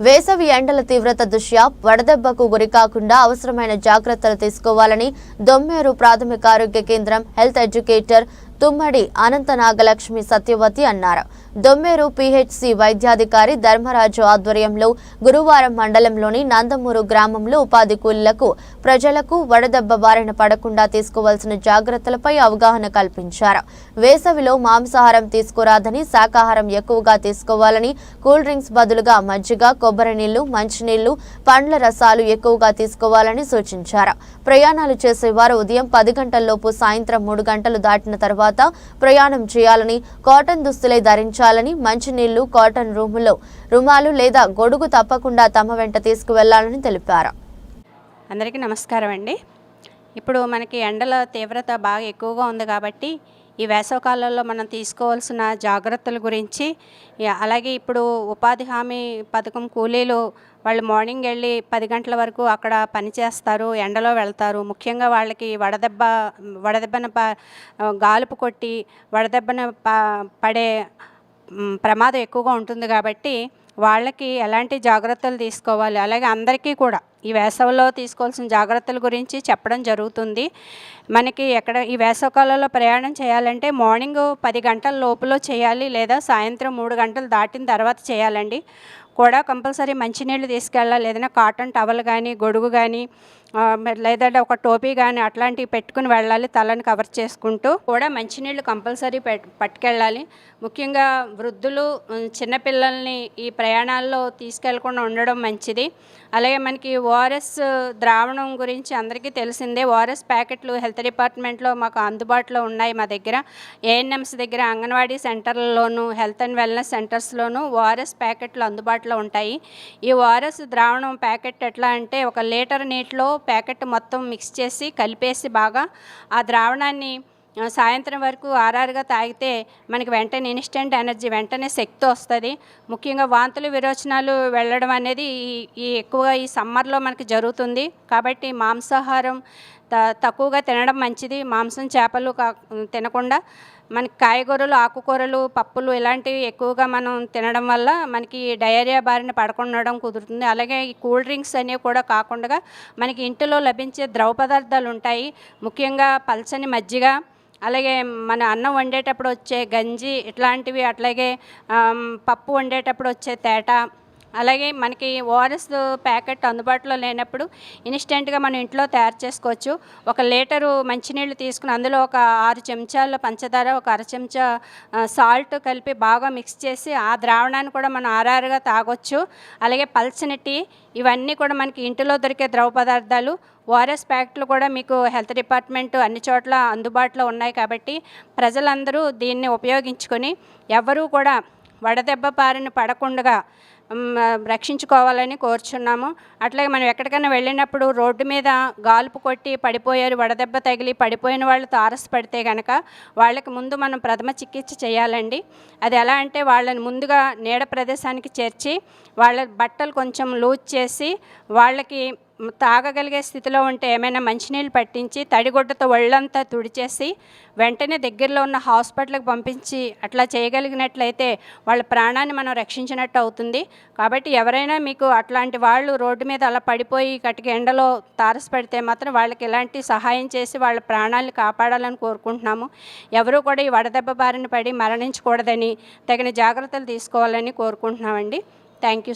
వేసవి ఎండల తీవ్రత దృష్ట్యా వడదెబ్బకు గురికాకుండా అవసరమైన జాగ్రత్తలు తీసుకోవాలని దొమ్మేరు ప్రాథమిక ఆరోగ్య కేంద్రం హెల్త్ ఎడ్యుకేటర్ తుమ్మడి అనంత నాగలక్ష్మి సత్యవతి అన్నారు. దొమ్మేరు పిహెచ్సి వైద్యాధికారి ధర్మరాజు ఆధ్వర్యంలో గురువారం మండలంలోని నందమూరు గ్రామంలో ఉపాధి కూలీలకు ప్రజలకు వడదెబ్బ బారిన పడకుండా తీసుకోవాల్సిన జాగ్రత్తలపై అవగాహన కల్పించారు. వేసవిలో మాంసాహారం తీసుకురాదని శాకాహారం ఎక్కువగా తీసుకోవాలని కూల్ డ్రింక్స్ బదులుగా మజ్జిగ కొబ్బరి నీళ్ళు మంచినీళ్ళు పండ్ల రసాలు ఎక్కువగా తీసుకోవాలని సూచించారు. ప్రయాణాలు చేసేవారు ఉదయం పది గంటల్లోపు సాయంత్రం మూడు గంటలు దాటిన తర్వాత తర్వాత ప్రయాణం చేయాలని కాటన్ దుస్తులే ధరించాలని మంచినీళ్ళు కాటన్ రూములో రుమాలు లేదా గొడుగు తప్పకుండా తమ వెంట తీసుకువెళ్ళాలని తెలిపారు. అందరికీ నమస్కారం అండి. ఇప్పుడు మనకి ఎండల తీవ్రత బాగా ఎక్కువగా ఉంది కాబట్టి ఈ వేసవకాలంలో మనం తీసుకోవాల్సిన జాగ్రత్తల గురించి అలాగే ఇప్పుడు ఉపాధి హామీ పథకం కూలీలు వాళ్ళు మార్నింగ్ వెళ్ళి పది గంటల వరకు అక్కడ పనిచేస్తారు ఎండలో వెళ్తారు. ముఖ్యంగా వాళ్ళకి వడదెబ్బ వడదెబ్బన ప గాలుపు కొట్టి వడదెబ్బన ప పడే ప్రమాదం ఎక్కువగా ఉంటుంది కాబట్టి వాళ్ళకి ఎలాంటి జాగ్రత్తలు తీసుకోవాలి? అలాగే అందరికీ కూడా ఈ వేసవిలో తీసుకోవాల్సిన జాగ్రత్తల గురించి చెప్పడం జరుగుతుంది. మనకి ఎక్కడ ఈ వేసవకాలంలో ప్రయాణం చేయాలంటే మార్నింగ్ పది గంటల లోపల చేయాలి లేదా సాయంత్రం మూడు గంటలు దాటిన తర్వాత చేయాలండి. కూడా కంపల్సరీ మంచినీళ్ళు తీసుకెళ్ళాలి. ఏదైనా కాటన్ టవల్ కానీ గొడుగు కానీ లేదంటే ఒక టోపీ కానీ అట్లాంటివి పెట్టుకుని వెళ్ళాలి తలని కవర్ చేసుకుంటూ కూడా మంచినీళ్ళు కంపల్సరీ పె పట్టుకెళ్ళాలి. ముఖ్యంగా వృద్ధులు చిన్నపిల్లల్ని ఈ ప్రయాణాల్లో తీసుకెళ్ళకుండా ఉండడం మంచిది. అలాగే మనకి ఓఆర్ఎస్ ద్రావణం గురించి అందరికీ తెలిసిందే. ఓఆర్ఎస్ ప్యాకెట్లు హెల్త్ డిపార్ట్మెంట్లో మాకు అందుబాటులో ఉన్నాయి మా దగ్గర. ఏఎన్ఎంస్ దగ్గర అంగన్వాడీ సెంటర్లలోనూ హెల్త్ అండ్ వెల్నెస్ సెంటర్స్లోనూ ఓఆర్ఎస్ ప్యాకెట్లు అందుబాటులో ఉంటాయి. ఈ ఓఆర్ఎస్ ద్రావణం ప్యాకెట్ ఎట్లా అంటే ఒక లీటర్ నీటిలో ప్యాకెట్ మొత్తం మిక్స్ చేసి కలిపేసి బాగా ఆ ద్రావణాన్ని సాయంత్రం వరకు ఆర్ఆర్గా తాగితే మనకి వెంటనే ఇన్స్టెంట్ ఎనర్జీ వెంటనే శక్తి వస్తుంది. ముఖ్యంగా వాంతులు విరోచనాలు వెళ్ళడం అనేది ఈ- ఎక్కువగా ఈ సమ్మర్లో మనకి జరుగుతుంది. కాబట్టి మాంసాహారం తక్కువగా తినడం మంచిది. మాంసం చేపలు కా తినకుండా మనకి కాయగూరలు ఆకుకూరలు పప్పులు ఇలాంటివి ఎక్కువగా మనం తినడం వల్ల మనకి డయేరియా బారిన పడకుండా ఉండడం కుదురుతుంది. అలాగే ఈ కూల్ డ్రింక్స్ అనేవి కూడా కాకుండా మనకి ఇంటిలో లభించే ద్రవ పదార్థాలు ఉంటాయి. ముఖ్యంగా పల్చని మజ్జిగ అలాగే మన అన్నం వండేటప్పుడు వచ్చే గంజి ఇట్లాంటివి అట్లాగే పప్పు వండేటప్పుడు వచ్చే తేట అలాగే మనకి ఓఆర్ఎస్ ప్యాకెట్ అందుబాటులో లేనప్పుడు ఇన్స్టెంట్గా మనం ఇంట్లో తయారు చేసుకోవచ్చు. ఒక లీటరు మంచినీళ్ళు తీసుకుని అందులో ఒక ఆరు చెంచాల పంచదార ఒక అర చెంచా సాల్ట్ కలిపి బాగా మిక్స్ చేసి ఆ ద్రావణాన్ని కూడా మనం ఆరారుగా తాగొచ్చు. అలాగే పల్చని టీ ఇవన్నీ కూడా మనకి ఇంటిలో దొరికే ద్రవ పదార్థాలు. ఓఆర్ఎస్ ప్యాకెట్లు కూడా మీకు హెల్త్ డిపార్ట్మెంట్ అన్ని చోట్ల అందుబాటులో ఉన్నాయి కాబట్టి ప్రజలందరూ దీన్ని ఉపయోగించుకొని ఎవరూ కూడా వడదెబ్బ పారిన పడకుండా రక్షించుకోవాలని కోరుచున్నాము. అట్లాగే మనం ఎక్కడికైనా వెళ్ళినప్పుడు రోడ్డు మీద గాలుపు కొట్టి పడిపోయారు వడదెబ్బ తగిలి పడిపోయిన వాళ్ళు తారసపడితే కనుక వాళ్ళకి ముందు మనం ప్రథమ చికిత్స చేయాలండి. అది ఎలా అంటే వాళ్ళని ముందుగా నీడ ప్రదేశానికి చేర్చి వాళ్ళ బట్టలు కొంచెం లూజ్ చేసి వాళ్ళకి తాగగలిగే స్థితిలో ఉంటే ఏమైనా మంచినీళ్ళు పట్టించి తడిగుడ్డతో ఒళ్ళంతా తుడిచేసి వెంటనే దగ్గరలో ఉన్న హాస్పిటల్కి పంపించి అట్లా చేయగలిగినట్లయితే వాళ్ళ ప్రాణాన్ని మనం రక్షించినట్టు అవుతుంది. కాబట్టి ఎవరైనా మీకు అట్లాంటి వాళ్ళు రోడ్డు మీద అలా పడిపోయి కటిక ఎండలో తారసపడితే మాత్రం వాళ్ళకి ఇలాంటి సహాయం చేసి వాళ్ళ ప్రాణాలను కాపాడాలని కోరుకుంటున్నాము. ఎవరు కూడా ఈ వడదెబ్బ బారిన పడి మరణించకూడదని తగిన జాగ్రత్తలు తీసుకోవాలని కోరుకుంటున్నామండి. Thank you